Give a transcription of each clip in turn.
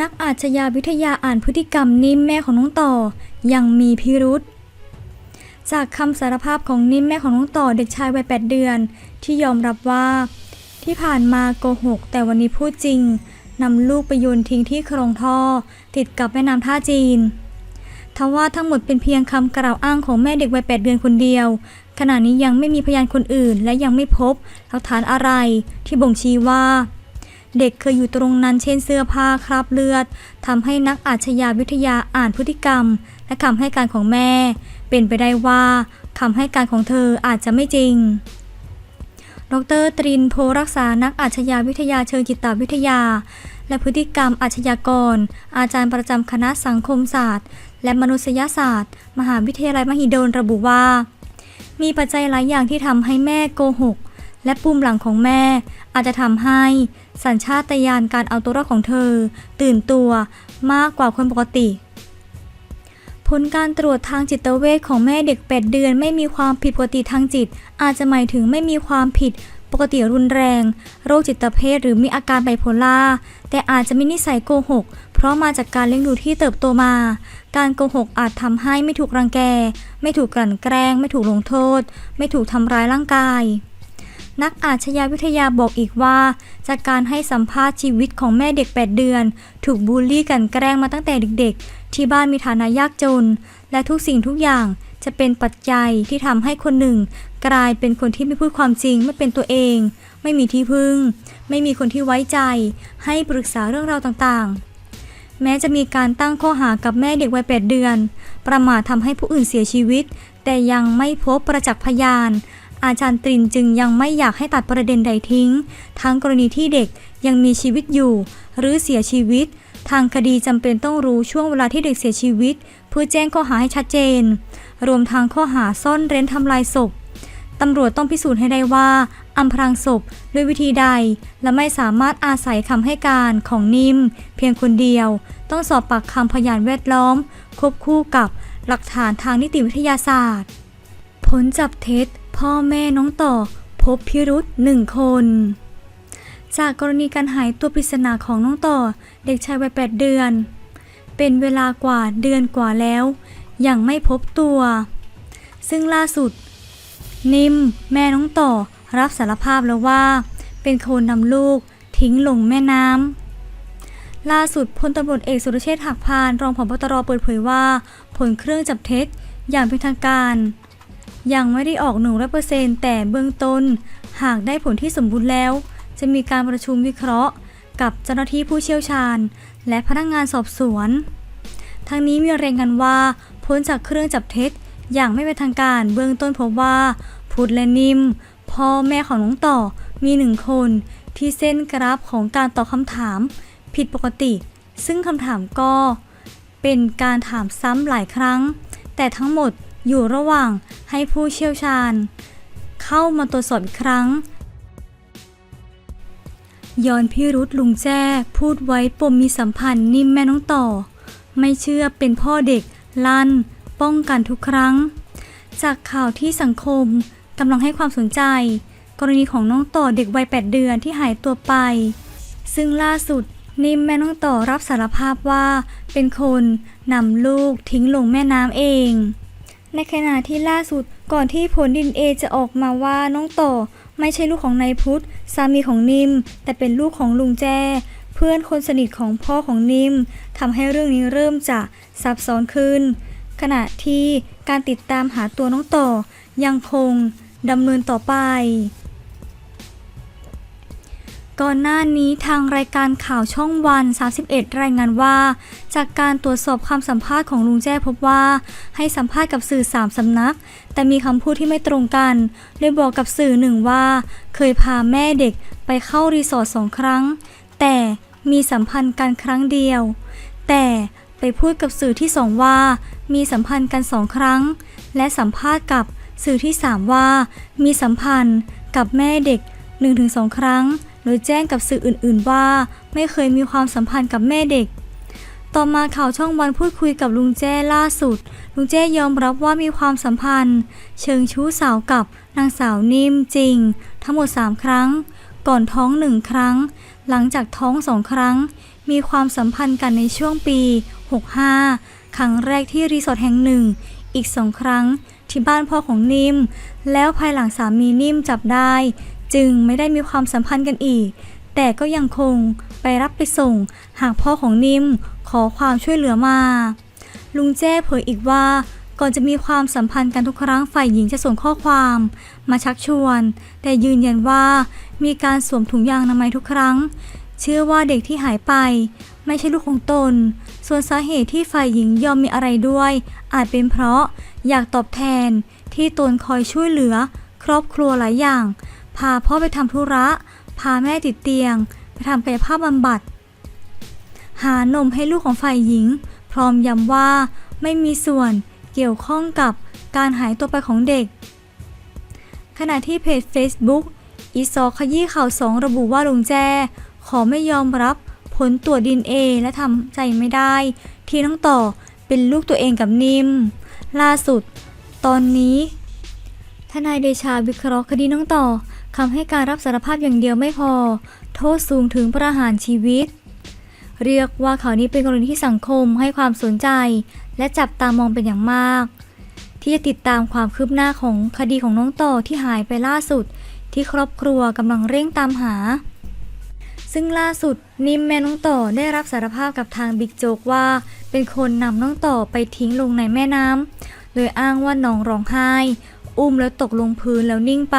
นักอาชญาวิทยาอ่านพฤติกรรมนิ่มแม่ของน้องต่อ ยังมีพิรุษจากคำสารภาพของนิ่มแม่ของน้องต่อเด็กชายวัย 8 เดือน ที่ยอมรับว่า ที่ผ่านมาโกหก แต่วันนี้พูดจริงนำลูกไปโยนทิ้งที่คลองท่อ ติดกับแม่น้ำท่าจีนทว่าทั้งหมดเป็นเพียงคำกล่าวอ้างของแม่เด็กวัย 8 เดือนคนเดียว ขณะนี้ยังไม่มีพยานคนอื่น และยังไม่พบหลักฐานอะไรที่บ่งชี้ว่า เด็กเคยอยู่ตรงนั้นเช่นเสื้อผ้าคราบเลือดทำให้นักอาชญาวิทยาอ่านพฤติกรรม และคำให้การของแม่ เป็นไปได้ว่าคำให้การของเธออาจจะไม่จริง ดรตรินโพรักษานักอาชญาวิทยาเชิงจิตวิทยา และพฤติกรรมอาชญากร อาจารย์ประจำคณะสังคมศาสตร์ และมนุษยศาสตร์ มหาวิทยาลัยมหิดลระบุว่า มีปัจจัยหลายอย่างที่ทำให้แม่โกหกและปุ่มหลังของแม่อาจจะทำให้ สัญชาตญาณการเอาตัวรอดของเธอ ตื่นตัวมากกว่าคนปกติ ผลการตรวจทางจิตเวชของแม่เด็ก 8 เดือน ไม่มีความผิดปกติทางจิต อาจจะหมายถึงไม่มีความผิดปกติรุนแรง โรคจิตเภทหรือมีอาการไบโพล่าแต่อาจจะมีนิสัยโกหก เพราะมาจากการเลี้ยงดูที่เติบโตมา การโกหกอาจทำให้ไม่ถูกรังแก ไม่ถูกกลั่นแกล้ง ไม่ถูกลงโทษ ไม่ถูกทำร้ายร่างกาย นักอาชญาวิทยาบอกอีกว่า จากการให้สัมภาษณ์ชีวิตของแม่เด็ก 8 เดือน ถูกบูลลี่กันแกล้งมาตั้งแต่เด็กๆ ที่บ้านมีฐานะยากจน และทุกสิ่งทุกอย่างจะเป็นปัจจัยที่ทำให้คนหนึ่ง กลายเป็นคนที่ไม่พูดความจริงไม่เป็นตัวเอง ไม่มีที่พึ่ง ไม่มีคนที่ไว้ใจ ให้ปรึกษาเรื่องราวต่างๆ แม้จะมีการตั้งข้อหากับแม่เด็กวัย 8 เดือน ประมาททำให้ผู้อื่นเสียชีวิต แต่ยังไม่พบประจักษ์พยาน อาจารย์ตรินจึงยังไม่อยากให้ตัดประเด็นใดทิ้ง ทั้งกรณีที่เด็กยังมีชีวิตอยู่ หรือเสียชีวิต ทางคดีจำเป็นต้องรู้ช่วงเวลาที่เด็กเสียชีวิต เพื่อแจ้งข้อหาให้ชัดเจน รวมทางข้อหาซ่อนเร้นทำลายศพตำรวจต้องพิสูจน์ให้ได้ว่าอำพรางศพด้วยวิธีใด และไม่สามารถอาศัยคำให้การของนิ่มเพียงคนเดียว ต้องสอบปากคำพยานแวดล้อม ควบคู่กับหลักฐานทางนิติวิทยาศาสตร์ ผลจับเท็จ พ่อแม่น้องต่อพบพิรุษหนึ่งคน จากกรณีการหายตัวปริศนาของน้องต่อ เด็กชายวัย8เดือน เป็นเวลากว่าเดือนกว่าแล้ว ยังไม่พบตัว ซึ่งล่าสุด นิมแม่น้องต่อรับสารภาพแล้วว่า เป็นคนนำลูกทิ้งลงแม่น้ำล่าสุดพลตำรวจเอกสุรเชษฐ์หักพาน รองผบตรเปิดเผยว่า ผลเครื่องจับเท็จอย่างเป็นทางการ ยังไม่ได้ออกหนึ่งร้อยเปอร์เซ็นต์แต่เบื้องต้น หากได้ผลที่สมบูรณ์แล้ว จะมีการประชุมวิเคราะห์ กับเจ้าหน้าที่ผู้เชี่ยวชาญ และพนักงานสอบสวน ทั้งนี้มีรายงานว่าพ้นจากเครื่องจับเท็จอย่างไม่เป็นทางการเบื้องต้นพบว่าพุทธและนิมพ่อแม่ของน้องต่อมีหนึ่งคนที่เส้นกราฟของการตอบคำถาม ผิดปกติ ซึ่งคำถามก็ เป็นการถามซ้ำหลายครั้ง แต่ทั้งหมด อยู่ระหว่างให้ผู้เชี่ยวชาญ เข้ามาตรวจสอบอีกครั้งย้อนพี่รุธลุงแจ้พูดไว้ปมมีสัมพันธ์นิ่มแม่น้องต่อ ไม่เชื่อเป็นพ่อเด็ก ลั่น ป้องกันทุกครั้ง จากข่าวที่สังคมกำลังให้ความสนใจ กรณีของน้องต่อเด็กวัย 8 เดือนที่หายตัวไป ซึ่งล่าสุดนิ่มแม่น้องต่อรับสารภาพว่าเป็นคนนำลูกทิ้งลงแม่น้ำเอง ในขณะที่ล่าสุดก่อนที่ผลดินเอจะออกมาว่าน้องต่อไม่ใช่ลูกของนายพุทธสามีของนิม แต่เป็นลูกของลุงแจ้เพื่อนคนสนิทของพ่อของนิมทำให้เรื่องนี้เริ่มจะซับซ้อนขึ้น ขณะที่การติดตามหาตัวน้องต่อยังคงดำเนินต่อไป ก่อนหน้านี้ทางรายการข่าวช่องวัน 31 รายงานว่า จากการตรวจสอบคำสัมภาษณ์ของลุงแจ้พบว่า ให้สัมภาษณ์กับสื่อสามสำนัก แต่มีคำพูดที่ไม่ตรงกัน โดยบอกกับสื่อหนึ่งว่า เคยพาแม่เด็กไปเข้ารีสอร์ทสองครั้ง แต่มีสัมพันธ์กันครั้งเดียว แต่ไปพูดกับสื่อที่สองว่า มีสัมพันธ์กันสองครั้ง และสัมภาษณ์กับสื่อที่สามว่า มีสัมพันธ์กับแม่เด็ก 1-2 ครั้ง โดยแจ้งกับสื่ออื่นๆว่า ไม่เคยมีความสัมพันธ์กับแม่เด็ก ต่อมาข่าวช่องวันพูดคุยกับลุงแจ้ล่าสุด ลุงแจ้ยอมรับว่ามีความสัมพันธ์ เชิงชู้สาวกับนางสาวนิ่มจริง ทั้งหมด 3 ครั้ง ก่อนท้องหนึ่งครั้ง หลังจากท้องสองครั้ง มีความสัมพันธ์กันในช่วงปี 65 ครั้งแรกที่รีสอร์ทแห่งหนึ่ง อีกสองครั้งที่บ้านพ่อของนิ่ม แล้วภายหลังสามีนิ่มจับได้ จึงไม่ได้มีความสัมพันธ์กันอีก แต่ก็ยังคงไปรับไปส่ง หากพ่อของนิมขอความช่วยเหลือมา ลุงแจ้เผยอีกว่า ก่อนจะมีความสัมพันธ์กันทุกครั้งฝ่ายหญิงจะส่งข้อความ มาชักชวน แต่ยืนยันว่ามีการสวมถุงยางอนามัยทุกครั้ง เชื่อว่าเด็กที่หายไป ไม่ใช่ลูกของตน ส่วนสาเหตุที่ฝ่ายหญิงยอมมีอะไรด้วย อาจเป็นเพราะอยากตอบแทนที่ตนคอยช่วยเหลือ ครอบครัวหลายอย่าง พาพ่อไปทำธุระ พาแม่ติดเตียง ไปทำกายภาพบำบัด หานมให้ลูกของฝ่ายหญิง พร้อมย้ำว่าไม่มีส่วนเกี่ยวข้องกับการหายตัวไปของเด็ก ขณะที่เพจ Facebook อีซอขยี้ข่าวสองระบุว่าลุงแจ้ขอไม่ยอมรับผลตรวจดีเอและทำใจไม่ได้ ที่น้องต่อเป็นลูกตัวเองกับนิม ล่าสุด ตอนนี้ทนายเดชาวิเคราะห์คดีน้องต่อ คำให้การรับสารภาพอย่างเดียวไม่พอ โทษสูงถึงประหารชีวิต เรียกว่าข่าวนี้เป็นกรณีที่สังคมให้ความสนใจ และจับตามองเป็นอย่างมาก ที่จะติดตามความคืบหน้าของคดีของน้องต่อที่หายไปล่าสุด ที่ครอบครัวกำลังเร่งตามหา ซึ่งล่าสุดนิมแม่น้องต่อได้รับสารภาพกับทางบิ๊กโจ๊กว่า เป็นคนนำน้องต่อไปทิ้งลงในแม่น้ำโดยอ้างว่าน้องร้องไห้ อุ้มแล้วตกลงพื้นแล้วนิ่งไป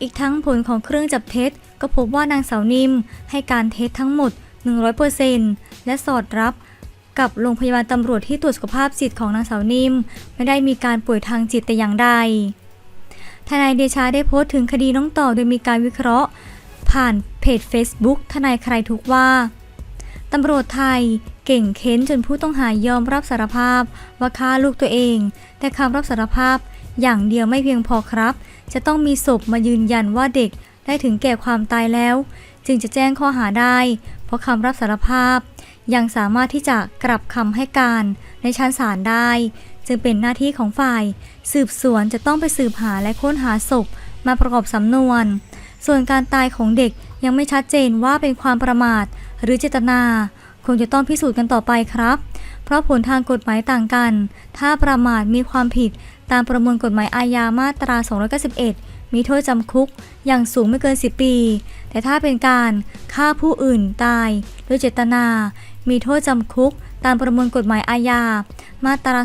อีกทั้งผลของเครื่องจับเท็จ ก็พบว่านางสาวนิ่ม ให้การเท็จทั้งหมด 100%และสอดรับกับโรงพยาบาลตำรวจที่ตรวจสุขภาพจิตของนางสาวนิ่ม ไม่ได้มีการป่วยทางจิตแต่อย่างใด ทนายเดชาได้โพสต์ถึงคดีน้องต่อโดยมีการวิเคราะห์ ผ่านเพจ Facebook ทนายใครทุกว่าตำรวจไทยเก่งเค้นจนผู้ต้องหายอมรับสารภาพว่าฆ่าลูกตัวเอง แต่คำรับสารภาพ อย่างเดียวไม่เพียงพอครับ จะต้องมีศพมายืนยันว่าเด็กได้ถึงแก่ความตายแล้ว จึงจะแจ้งข้อหาได้ เพราะคำรับสารภาพ ยังสามารถที่จะกลับคำให้การในชั้นศาลได้ จึงเป็นหน้าที่ของฝ่าย สืบสวนจะต้องไปสืบหาและค้นหาศพมาประกอบสำนวน ส่วนการตายของเด็กยังไม่ชัดเจนว่าเป็นความประมาทหรือเจตนา คงจะต้องพิสูจน์กันต่อไปครับ เพราะผลทางกฎหมายต่างกัน ถ้าประมาทมีความผิดตามประมวลกฎหมายอาญามาตรา 291 มีโทษจำคุก อย่างสูงไม่เกิน 10 ปี แต่ถ้าเป็นการฆ่าผู้อื่นตาย โดยเจตนา มีโทษจำคุก ตามประมวลกฎหมายอาญา มาตรา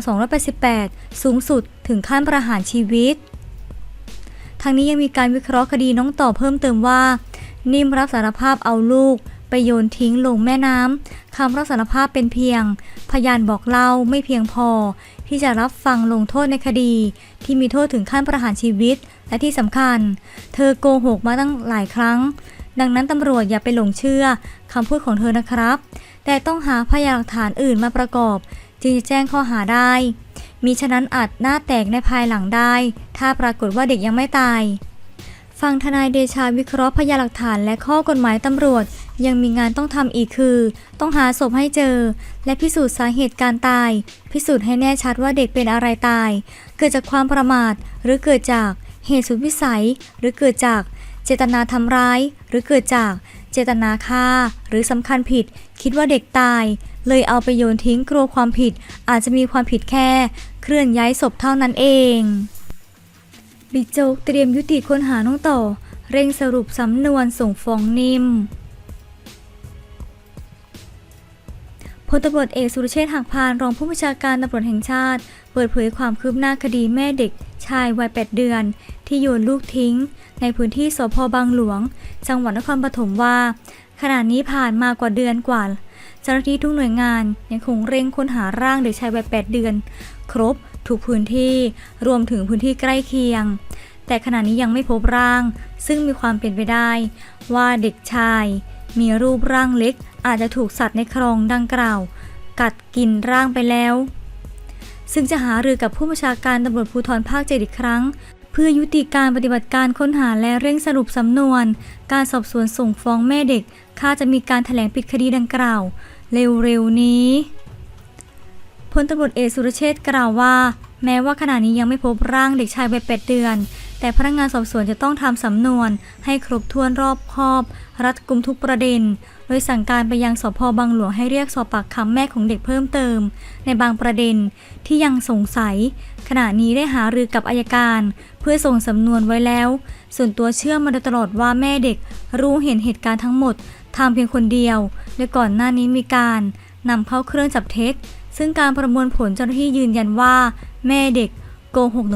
288 สูงสุดถึงขั้นประหารชีวิต ทางนี้ยังมีการวิเคราะห์คดีน้องต่อเพิ่มเติมว่า นิ่มรับสารภาพเอาลูก ไปโยนทิ้งลงแม่น้ำคำรับสารภาพเป็นเพียง พยานบอกเล่าไม่เพียงพอ ที่จะรับฟังลงโทษในคดี ที่มีโทษถึงขั้นประหารชีวิต และที่สำคัญ เธอโกหกมาตั้งหลายครั้ง ดังนั้นตำรวจอย่าไปหลงเชื่อคำพูดของเธอนะครับ แต่ต้องหาพยานหลักฐานอื่นมาประกอบ จึงจะแจ้งข้อหาได้มีฉะนั้นอาจหน้าแตกในภายหลังได้ ถ้าปรากฏว่าเด็กยังไม่ตาย ฟังทนายเดชาวิเคราะห์พยานหลักฐานและข้อกฎหมายตำรวจ ยังมีงานต้องทำอีกคือ ต้องหาศพให้เจอ และพิสูจน์สาเหตุการตาย พิสูจน์ให้แน่ชัดว่าเด็กเป็นอะไรตาย เกิดจากความประมาท หรือเกิดจากเหตุสุดวิสัย หรือเกิดจาก เจตนาทำร้าย หรือเกิดจาก เจตนาฆ่า หรือสำคัญผิด คิดว่าเด็กตาย เลยเอาไปโยนทิ้งกลัวความผิด อาจจะมีความผิดแค่ เคลื่อนย้ายศพเท่านั้นเอง บิ๊กโจ๊กเตรียมยุติค้นหาน้องต่อ เร่งสรุปสำนวนส่งฟ้องนิ่มพลตำรวจเอกสุรเชษฐ์หักพานรองผู้บัญชาการตำรวจแห่งชาติ เปิดเผยความคืบหน้าคดีแม่เด็กชายวัย 8 เดือน ที่โยนลูกทิ้ง ในพื้นที่สพบางหลวง จังหวัดนครปฐมว่า ขณะนี้ผ่านมากว่าเดือนกว่าเจ้าหน้าที่ทุกหน่วยงานยังคงเร่งค้นหาร่างเด็กชายวัย 8 เดือน ครบ ทุกพื้นที่รวมถึงพื้นที่ใกล้เคียง แต่ขณะนี้ยังไม่พบร่าง ซึ่งมีความเป็นไปได้ ว่าเด็กชาย มีรูปร่างเล็ก อาจจะถูกสัตว์ในคลองดังกล่าว กัดกินร่างไปแล้ว ซึ่งจะหารือกับผู้บัญชาการตำรวจภูธรภาคเจ็ดอีกครั้ง เพื่อยุติการปฏิบัติการค้นหาและเร่งสรุปสำนวน การสอบสวนส่งฟ้องแม่เด็กคาดจะมีการแถลงปิดคดีดังกล่าว เร็วๆนี้ ลตำรวจเอกสุรเชษกล่าวว่า แม้ว่าขณะนี้ยังไม่พบร่างเด็กชายวัย8เดือน แต่พนักงานสอบสวนจะต้องทำสำนวน ให้ครบถ้วนรอบคอบ รัดกุมทุกประเด็น โดยสั่งการไปยังสพบางหลวงให้เรียกสอบปากคำแม่ของเด็กเพิ่มเติม ในบางประเด็นที่ยังสงสัย ขณะนี้ได้หารือกับอายการ เพื่อส่งสำนวนไว้แล้ว ส่วนตัวเชื่อมาโดยตลอดว่าแม่เด็ก รู้เห็นเหตุการณ์ทั้งหมดทำเพียงคนเดียวโดยก่อนหน้านี้มีการนำเข้าเครื่องจับเท็จ ซึ่งการประมวลผลเจ้าหน้าที่ยืนยันว่า แม่เด็กโกหก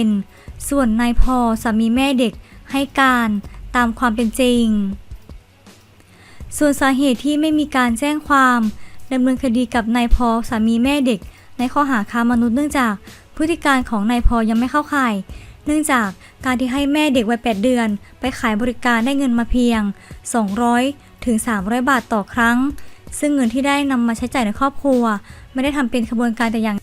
100%ส่วนนายพอสามีแม่เด็กให้การตามความเป็นจริง ส่วนสาเหตุที่ไม่มีการแจ้งความดำเนินคดีกับนายพอสามีแม่เด็ก ในข้อหาค้ามนุษย์เนื่องจากพฤติการของนายพอยังไม่เข้าข่าย เนื่องจากการที่ให้แม่เด็กวัย 8 เดือน ไปขายบริการได้เงินมาเพียง 200 ถึง 300 บาทต่อครั้ง ซึ่งเงินที่ได้นำมาใช้จ่ายในครอบครัว ไม่ได้ทำเป็นขบวนการแต่อย่าง